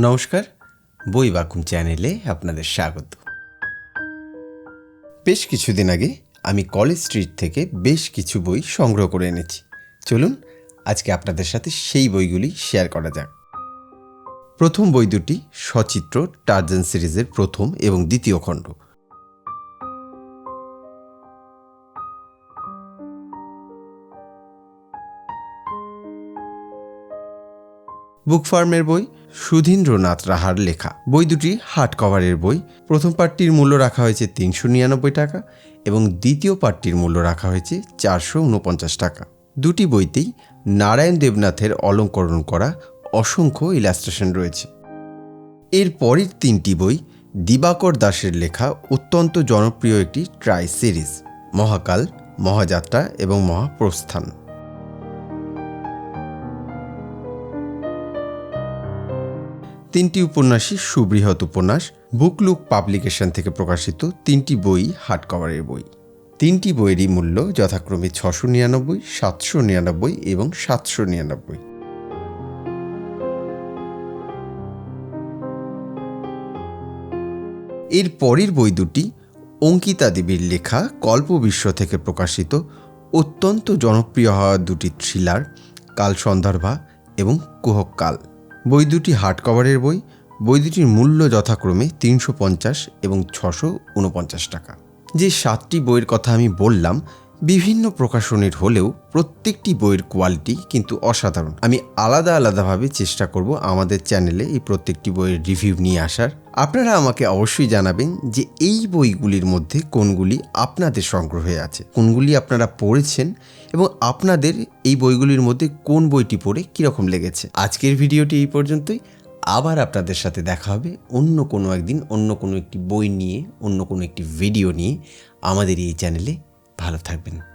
নমস্কার, বই বাকুম চ্যানেলে আপনাদের স্বাগত। বেশ কিছুদিন আগে আমি কলেজ স্ট্রিট থেকে বেশ কিছু বই সংগ্রহ করে এনেছি। চলুন, আজকে আপনাদের সাথে সেই বইগুলি শেয়ার করা যাক। প্রথম বই দুটি সচিত্র টার্জেন সিরিজের প্রথম এবং দ্বিতীয় খণ্ড। বুক ফার্মের বই, সুধীন্দ্রনাথ রাহার লেখা। বই দুটি হার্ড কভারের বই। প্রথম পার্টটির মূল্য রাখা হয়েছে তিনশো নিরানব্বই টাকা এবং দ্বিতীয় পার্টটির মূল্য রাখা হয়েছে চারশো উনপঞ্চাশ টাকা। দুটি বইতেই নারায়ণ দেবনাথের অলঙ্করণ করা অসংখ্য ইলাস্ট্রেশন রয়েছে। এর পরের তিনটি বই দিবাকর দাসের লেখা অত্যন্ত জনপ্রিয় একটি ট্রাই সিরিজ, মহাকাল, মহাযাত্রা এবং মহাপ্রস্থান। তিনটি উপন্যাসই সুবৃহৎ উপন্যাস। বুকলুক পাবলিকেশন থেকে প্রকাশিত তিনটি বই হার্ড কভারের বই। তিনটি বইয়েরই মূল্য যথাক্রমে ছশো নিরানব্বই, সাতশো নিরানব্বই এবং সাতশো নিরানব্বই। এর পরের বই দুটি অঙ্কিতা দেবীর লেখা কল্পবিশ্ব থেকে প্রকাশিত অত্যন্ত জনপ্রিয় হওয়া দুটি থ্রিলার, কাল সন্দর্ভা এবং কুহকাল। বই দুটি হার্ড কভারের বই বই দুটির মূল্য যথাক্রমে তিনশো পঞ্চাশ এবং ছশো উনপঞ্চাশ টাকা। যে সাতটি বইয়ের কথা আমি বললাম বিভিন্ন প্রকাশনীর হলেও প্রত্যেকটি বইয়ের কোয়ালিটি কিন্তু অসাধারণ। আমি আলাদা আলাদাভাবে চেষ্টা করব আমাদের চ্যানেলে এই প্রত্যেকটি বইয়ের রিভিউ নিয়ে আসার। আপনারা আমাকে অবশ্যই জানাবেন যে এই বইগুলির মধ্যে কোনগুলি আপনাদের সংগ্রহে আছে, কোনগুলি আপনারা পড়েছেন এবং আপনাদের এই বইগুলির মধ্যে কোন বইটি পড়ে কীরকম লেগেছে। আজকের ভিডিওটি এই পর্যন্তই। আবার আপনাদের সাথে দেখা হবে অন্য কোনো একদিন অন্য কোনো একটি বই নিয়ে, অন্য কোনো একটি ভিডিও নিয়ে আমাদের এই চ্যানেলে ভালো থাকবেন।